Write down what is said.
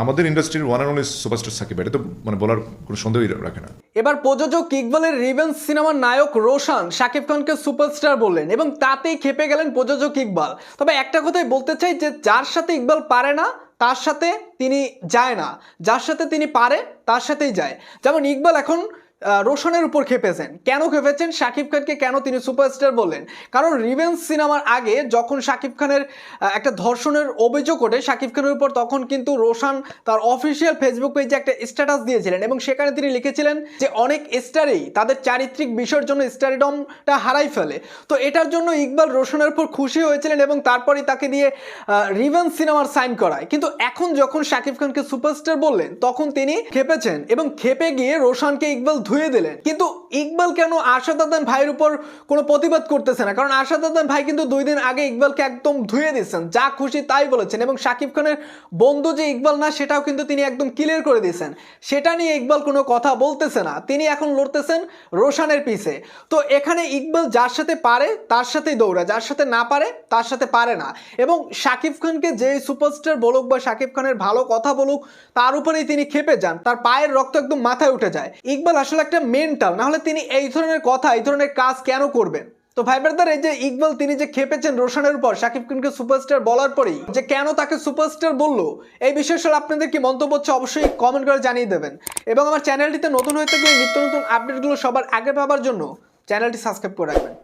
আমাদের ইন্ডাস্ট্রির one and only superstar Shakib, এটা তো মানে বলার কোনো সন্দেহই রাখে না। এবার প্রযোজক ইকবালের রিভেন্স সিনেমার নায়ক রোশান শাকিব খানকে সুপারস্টার বললেন এবং তাতেই খেপে গেলেন প্রযোজক ইকবাল। তবে একটা কথাই বলতে চাই যে, যার সাথে ইকবাল পারে না, তার সাথে তিনি যায় না। যার সাথে তিনি পারে, তার সাথেই যায়। যেমন ইকবাল এখন রোশনের উপর খেপেছেন। কেন খেপেছেন? শাকিব খানকে কেন তিনি সুপারস্টার বললেন? কারণ রিভেন্স সিনেমার আগে যখন শাকিব খানের একটা ধর্ষণের অভিযোগ ওঠে, শাকিব খানের উপর তখন কিন্তু রোশান তার অফিসিয়াল ফেসবুক পেজে একটা স্ট্যাটাস দিয়েছিলেন এবং সেখানে তিনি লিখেছিলেন যে, অনেক স্টারেই তাদের চারিত্রিক বিষয়ের জন্য স্টারিডমটা হারাই ফেলে। তো এটার জন্য ইকবাল রোশনের উপর খুশি হয়েছিলেন এবং তারপরেই তাকে দিয়ে রিভেন্স সিনেমার সাইন করায়। কিন্তু এখন যখন শাকিব খানকে সুপারস্টার বললেন, তখন তিনি খেপেছেন এবং খেপে গিয়ে রোশানকে ইকবাল ধুয়ে দিলেন। কিন্তু ইকবাল কেন আশাদ আদান ভাইয়ের উপর কোনো প্রতিবাদ করতেছে না? কারণ আশাদ আদান ভাই কিন্তু দুই দিন আগে ইকবালকে একদম ধুয়ে দিচ্ছেন, যা খুশি তাই বলেছেন এবং শাকিব খানের বন্ধু যে ইকবাল না, সেটাও কিন্তু তিনি একদম ক্লিয়ার করে দিয়েছেন। সেটা নিয়ে ইকবাল কোনো কথা বলতেছে না। তিনি এখন লড়তেছেন রোশানের পিছে। তো এখানে ইকবাল যার সাথে পারে, তার সাথেই দৌড়ায়। যার সাথে না পারে, তার সাথে পারে না। এবং শাকিব খানকে যে সুপারস্টার বলুক বা শাকিব খানের ভালো কথা বলুক, তার উপরেই তিনি খেপে যান। তার পায়ের রক্ত একদম মাথায় উঠে যায়। ইকবাল আসলে একটা মেন্টাল না হলে তিনি এই ধরনের কথা, এই ধরনের কাজ কেন করবেন? তো ভাই ব্রাদার এই যে ইকবাল তিনি যে খেপেছেন রোশনের উপর শাকিব খানকে সুপারস্টার বলার পরেই, যে কেন তাকে সুপারস্টার বলল, এই বিষয়ে সব আপনাদের কি মন্তব্য হচ্ছে অবশ্যই কমেন্ট করে জানিয়ে দেবেন। এবং আমার চ্যানেলটিতে নতুন হয়ে থাকলে নিত্য নতুন আপডেটগুলো সবার আগে পাওয়ার জন্য চ্যানেলটি সাবস্ক্রাইব করে রাখবেন।